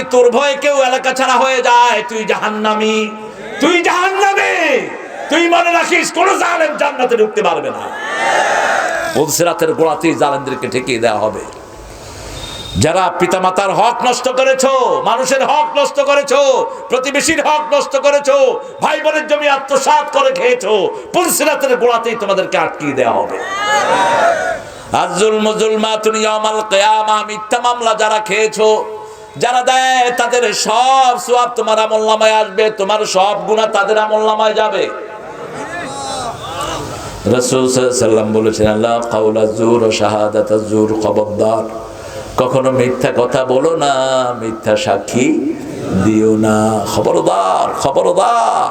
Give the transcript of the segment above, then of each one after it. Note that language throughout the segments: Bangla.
যদি তোর ভয়ে কেউ এলাকা ছাড়া হয়ে যায়। তুই জাহান্নামি। তুই জাহান্নামে। তুই মনে রাখিস, কোন জালেম জান্নাতে ঢুকতে পারবে না। গোড়াতেই জালেমদেরকে ঠেকিয়ে দেওয়া হবে। যারা পিতামাতার হক নষ্ট মানুষের হক নষ্ট প্রতিবেশীর হক নষ্ট ভাই বোনের জমি আত্মসাৎ করে খেয়েছো পুলসিরাতের গোড়াতেই তোমাদেরকে আটকিয়ে দেওয়া হবে। আজুল মুজুলমা তুমি মিথ্যা মামলা যারা খেয়েছো। যারা দেয়, তাদের সব সোয়াব তোমার আমল নামায় আসবে, তোমার সব গুণা তাদের আমল নামায় যাবে। আল্লাহ কাউলা জুর কখনো মিথ্যা কথা বলো না, মিথ্যা সাক্ষী দিও না। খবরদার খবরদার।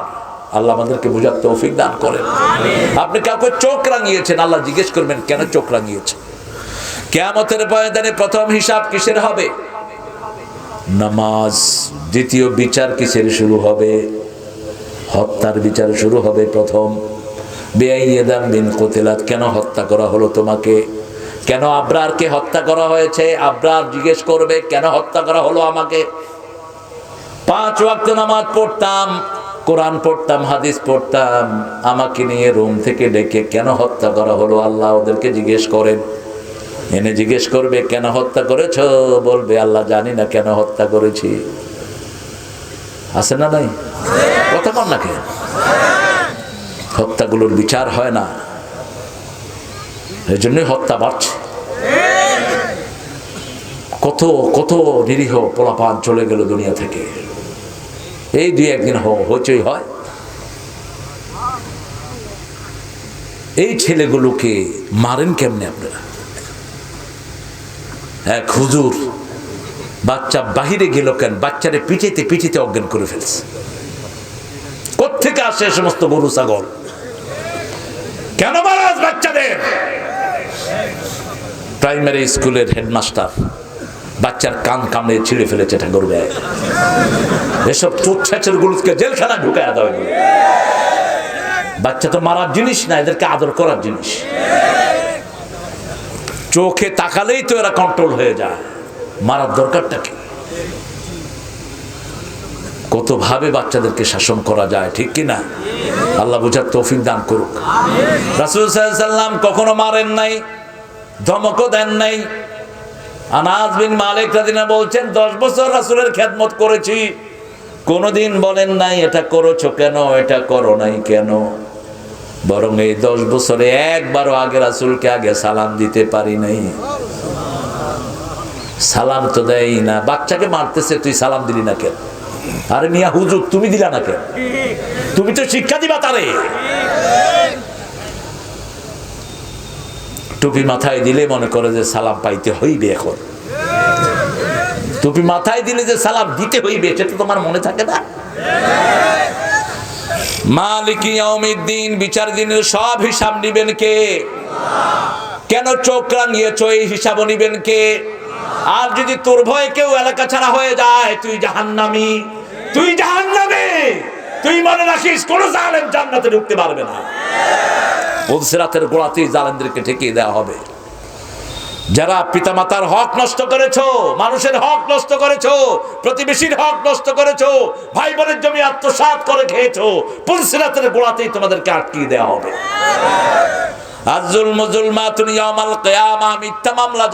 আল্লাহ আমাদেরকে বুঝার তৌফিক দান করেন। আপনি কাউকে চোখ রাঙিয়েছেন, আল্লাহ জিজ্ঞেস করবেন, কেন চোখ রাঙিয়েছেন? কেয়ামতের ময়দানে প্রথম হিসাব কিসের হবে? নামাজ দ্বিতীয় বিচার কিসের শুরু হবে? হত্যার বিচার শুরু হবে প্রথম। বেআইয়েদাম বিন কোতেলাত, কেন হত্যা করা হলো তোমাকে? কেন আব্রারকে হত্যা করা হয়েছে? আব্রার জিজ্ঞেস করবে, কেন হত্যা করা হলো আমাকে? পাঁচ ওয়াক্ত নামাজ পড়তাম, কোরআন পড়তাম, হাদিস পড়তাম। আমাকে নিয়ে রুম থেকে ডেকে কেন হত্যা করা হলো? আল্লাহ ওদেরকে জিজ্ঞেস করেন। এনে জিজ্ঞেস করবে, কেন হত্যা করেছ? বলবে, আল্লাহ জানি না কেন হত্যা করেছি। আছে না নাই? কথা কেন? হত্যাগুলোর বিচার হয় না। এই জন্যই হত্যা বাড়ছে। কত কত নিরীহ পোলাপান চলে গেল দুনিয়া থেকে। এই দুই একদিন হইচই হয়। এই ছেলেগুলোকে মারেন কেমনে আপনারা? এক হুজুর বাচ্চা বাহিরে গেল কেন? বাচ্চারে পিঠেতে পিঠেতে অজ্ঞান করে ফেলছে। কোথেকে আসে সমস্ত গরু, ছাগল? কেন মারাজ বাচ্চাদের? প্রাইমারি স্কুলের হেডমাস্টার বাচ্চার কান কামড়ে ছিঁড়ে ফেলেছে ঠাকুর গায়ে এসব চোচ্ছাচের গুলোকে জেলখানা ঢুকায় দেওয়া। বাচ্চা তো মারার জিনিস না, এদেরকে আদর করার জিনিস। চোখে তাকালেই তো এরা কন্ট্রোল হয়ে যায়। মারার দরকারটা কি? কত ভাবে বাচ্চাদেরকে শাসন করা যায়, ঠিক কি না? আল্লাহ বুঝার তৌফিক দান করুক। রাসুল সাল্লাম কখনো মারেন নাই, ধমকও দেন নাই। আনাজ বিন মালিক রাদিনা বলছেন, দশ বছর রাসুলের খেদমত করেছি, কোনোদিন বলেন নাই, এটা করেছ কেন, এটা করো নাই কেন? বরং এই দশ বছরে একবারও আগে রাসুলকে আগে সালাম দিতে পারি নাই। সালাম তো দেয় না। বাচ্চাকে মারতেছে, তুই সালাম দিলি না কেন? আরে মিয়া, হুজুর, তুমি দিলা না কেন? তুমি তো শিক্ষা দিবা তারে। টুপি মাথায় দিলে মনে করে যে সালাম পাইতে হইবে এখন। টুপি মাথায় দিলে যে সালাম দিতে হইবে, সেটা তোমার মনে থাকে না? মালিক ইয়াউমিদ্দিন বিচার দিনের সব হিসাব নিবেন কে? কেন চোখ রাঙিয়েছ এই হিসাব নিবেন কে? আর যদি তোর ভয়ে কেউ এলাকা ছাড়া হয়ে যায়, তুই জাহান্নামি। তুই জাহান্নামে! তুই মনে রাখিস, কোন জালেম জান্নাতে ঢুকতে পারবে না। বলসিরাতের গোড়াতেই জালেমদেরকে ঠেকিয়ে দেওয়া হবে। যারা পিতামাতার হক নষ্ট করেছ, মানুষের হক নষ্ট করেছ, প্রতিবেশীর হক নষ্ট করেছ ভাই বোনের জমি আত্মসাৎ করে খেয়েছো পুলসিরাতের গোড়াতেই তোমাদেরকে আটকিয়ে দেওয়া হবে। আজুল মুজুলমা তুমি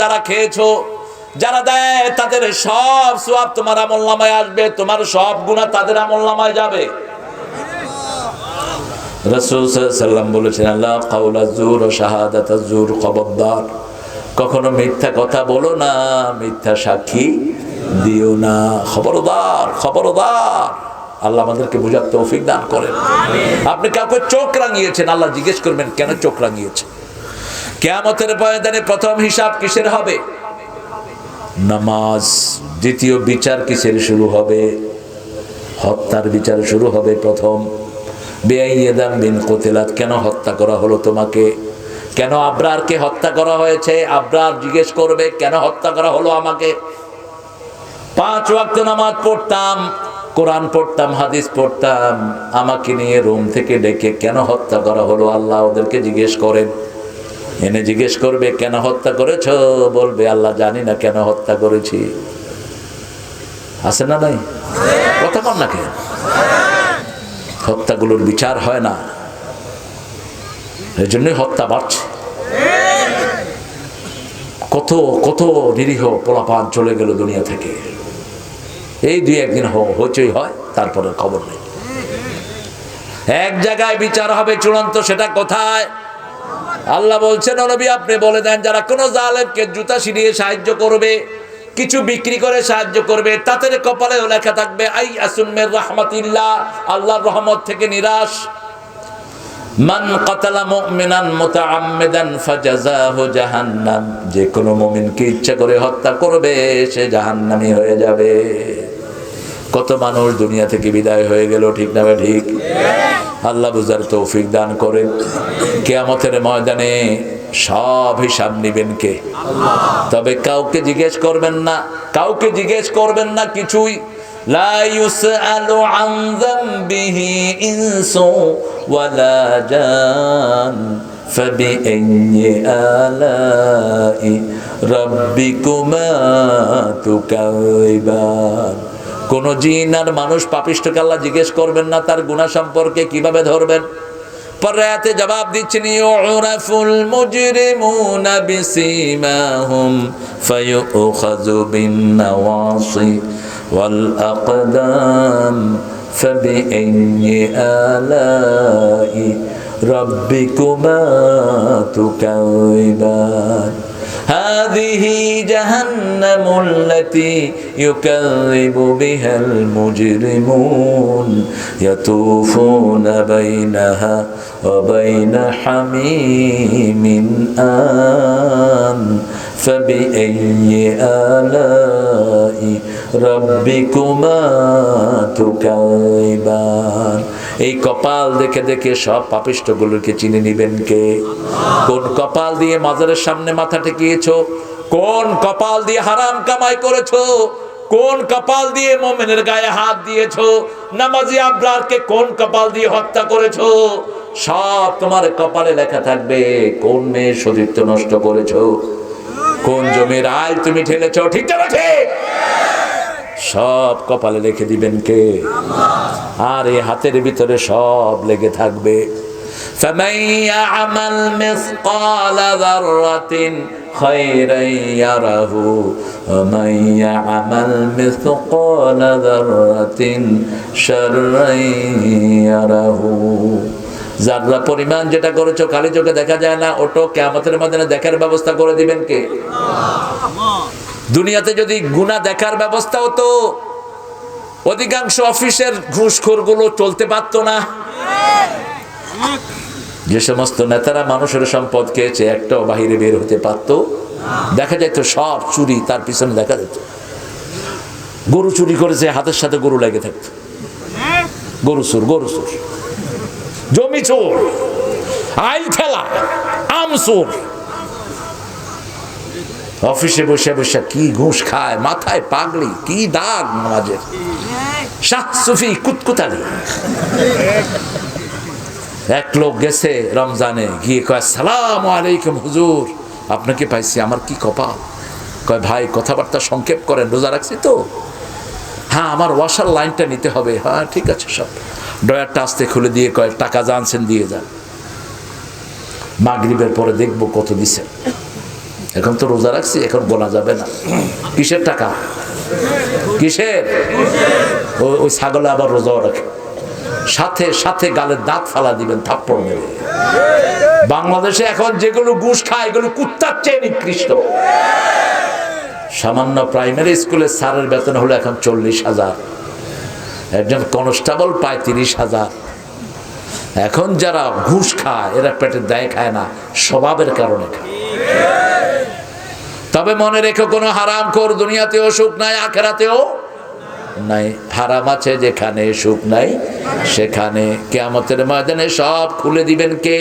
যারা খেয়েছো, যারা দেয় তাদের সব তোমার আসবে, তোমার সব গুণা তাদের যাবে। সাল্লাম বলেছেন, আল্লাহ কাউলা কখনো মিথ্যা কথা বলো না মিথ্যা সাক্ষী দিও না। খবরদার খবরদার। আল্লাহ আমাদেরকে বুঝার তৌফিক দান করেন। আপনি কাউকে চোখ রাঙিয়েছেন আল্লাহ জিজ্ঞেস করবেন কেন চোখ রাঙিয়েছেন? কেয়ামতের ময়দানে প্রথম হিসাব কিসের হবে? নামাজ। দ্বিতীয় বিচার কিসের শুরু হবে? হত্যার বিচার শুরু হবে প্রথম। বেআইয়েদাম বিন কোতেলাত কেন হত্যা করা হলো তোমাকে? কেন আব্রারকে হত্যা করা হয়েছে? আব্রার জিজ্ঞেস করবে, কেন হত্যা করা হলো আমাকে? পাঁচ ওয়াক্ত নামাজ পড়তাম, কোরআন পড়তাম, হাদিস পড়তাম। আমাকে নিয়ে রুম থেকে ডেকে কেন হত্যা করা হলো? আল্লাহ ওদেরকে জিজ্ঞেস করেন। এনে জিজ্ঞেস করবে, কেন হত্যা করেছ? বলবে, আল্লাহ জানি না কেন হত্যা করেছি। আছে না নাই? কথা কন না কেন? হত্যাগুলোর বিচার হয় না। এই জন্যই হত্যা বাড়ছে। কত কত নিরীহ পোলাপান চলে গেল দুনিয়া থেকে। এই দুই একদিন হইচই হয়, তারপরে খবর নেই। এক জায়গায় বিচার হবে চূড়ান্ত, সেটা কোথায়? আল্লাহ বলছেন নবী, আপনি বলে দেন, যারা কোনো জালেমকে জুতা ছিড়িয়ে সাহায্য করবে, কিছু বিক্রি করে সাহায্য করবে, তাদের কপালেও লেখা থাকবে, আই আসুমের রহমতিল্লাহ, আল্লাহর রহমত থেকে নিরাশ। মান কাতালা মুমিনান মুতাআম্মিদান ফাজাযাহু জাহান্নাম। যে কোনো মুমিনকে ইচ্ছা করে হত্যা করবে, সে জাহান্নামী হয়ে যাবে। কত মানুষ দুনিয়া থেকে বিদায় হয়ে গেল, ঠিক না ঠিক? আল্লাহ বুঝার তৌফিক দান করেন। কেয়ামতের ময়দানে সব হিসাব নিবেন কে? তবে কাউকে জিজ্ঞেস করবেন না, কাউকে জিজ্ঞেস করবেন না কিছুই। লা ইউসআলু আন যামবিহি ইনসু ওয়ালা জান فبأي آلاء ربكما تكذبان কোন জিন আর মানুষ পাপিষ্টকে আল্লাহ জিজ্ঞেস করবেন না তার গুনাহ সম্পর্কে কিভাবে ধরবেন পর্যায়াতে জবাব দিচ্ছেন ইউরাফুল মুজরিমুনা বিসিমাহুম ফায়ুখাযু বিন নাওয়াসি ওয়াল আকদাম فبأي آلاء ربكما تكذبان هذه جهنم التي يكذب بها المجرمون يطوفون بينها وبين حميم آن فبأي آلاء ربكما تكذبان এই কপাল দেখে দেখে সব পাপিষ্টগুলোকে চিনে নিবেন কে কোন কপাল দিয়ে মাজারের সামনে মাথা ঠেকিয়েছো কোন কপাল দিয়ে হারাম কামাই করেছো কোন কপাল দিয়ে মোমেনের গায়ে হাত দিয়েছো নামাজি আব্রারকে কোন কপাল দিয়ে হত্যা করেছো সব তোমার কপালে লেখা থাকবে কোন মেয়ে সতীর্থ নষ্ট করেছো কোন জমির আয় তুমি ঠেলেছো ঠিক না ঠিক সব কপালে রেখে দিবেন কে আর এই হাতের ভিতরে সব লেগে থাকবে فمن يعمل مثقال ذرة خيرا يره ومن يعمل مثقال ذرة شرا يره যারা পরিমাণ যেটা করেছ খালি চোখে দেখা যায় না, ওটো কেমতের মধ্যে দেখার ব্যবস্থা করে দিবেন কে? দুনিয়াতে যদি গুণা দেখার ব্যবস্থা হতো, অধিকাংশ অফিসের ঘুষখোরগুলো চলতে পারতো না। যে সমস্ত নেতারা মানুষের সম্পদ খেয়েছে, একটাও বাহিরে বের হতে পারতো। দেখা যেত সব চুরি, তার পিছনে দেখা যেত গরু চুরি করেছে, হাতের সাথে গরু লেগে থাকতো। গরু সুর গরু চোর। জমি চোর, আইল খেলা আম চোর। অফিসে বসে বসে কি ঘুষ খায়, মাথায় পাগড়ি কি দাগ নামাজের। শাহ কুতকুতালি। এক লোক গেছে রমজানে, গিয়ে কয়, সালাম আলাইকুম হুজুর, আপনাকে পাইছি, আমার কি কপাল? কয়, ভাই, কথাবার্তা সংক্ষেপ করেন, রোজা রাখছি তো? হ্যাঁ আমার ওয়াশার লাইনটা নিতে হবে। হ্যাঁ ঠিক আছে, সব। ডয়ারটা আস্তে খুলে দিয়ে কয়েক টাকা জানছেন দিয়ে যান। মাগরিবের পরে দেখব কত দিছেন এখন তো রোজা রাখছি, এখন বলা যাবে না। কিসের টাকা? কিসের? ওই ছাগলে আবার রোজাও রাখে। সাথে সাথে গালের দাঁত ফালা দিবেন, থাপ্পড় মেরে। বাংলাদেশে এখন যেগুলো ঘুষ খায়, এগুলো কুত্তার চেয়ে নিকৃষ্ট। সামান্য প্রাইমারি স্কুলের স্যারের বেতন হলো এখন চল্লিশ হাজার। একজন কনস্টেবল পায় তিরিশ হাজার। এখন যারা ঘুষ খায়, এরা পেটের দায় খায় না, স্বভাবের কারণে খায়। তবে মনে রেখো, কোনো হারাম কর দুনিয়াতেও সুখ নাই, আখেরাতেও নাই। হারাম আছে যেখানে সুখ নাই, সেখানে কেয়ামতের ময়দানে সব খুলে দিবেন কে?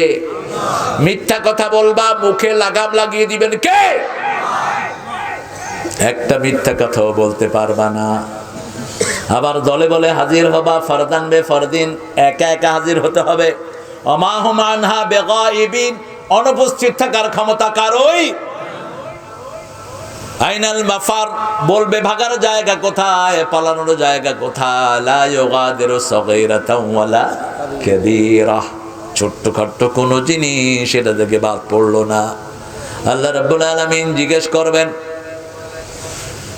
মিথ্যা কথা বলবা, মুখে লাগাম লাগিয়ে দিবেন কে? একটা মিথ্যা কথাও বলতে পারবা না। আবার দলে বলে হাজির হবা, ফরদান বে ফরদিন, একা একা হাজির হতে হবে। অমাহমানহা বেগাইবিন, অনুপস্থিত থাকার ক্ষমতা কারোই আইনাল মাফার, বলবে ভাগার জায়গা কোথায়, পালানোর জায়গা কোথায়? লা ইউগাদিরু সাগীরাতাও ওয়ালা কাবীরা ছোট্ট খাট্ট কোনো জিনিস এটা থেকে বাদ পড়ল না। আল্লাহ রাব্বুল আলামিন জিজ্ঞেস করবেন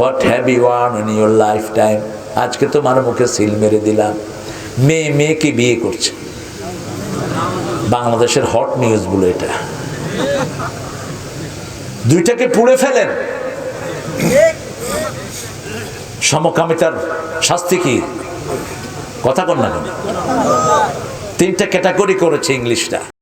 What have you won your life time আজকে তোমার মুখে সিল মেরে দিলাম। মেয়ে মেয়েকে বিয়ে করছে। বাংলাদেশের হট নিউজ বলে এটা। দুইটাকে পুড়ে ফেলেন। সমকামিতার শাস্তি কি? কথা কন না তিনটা ক্যাটাগরি করেছে ইংলিশটা।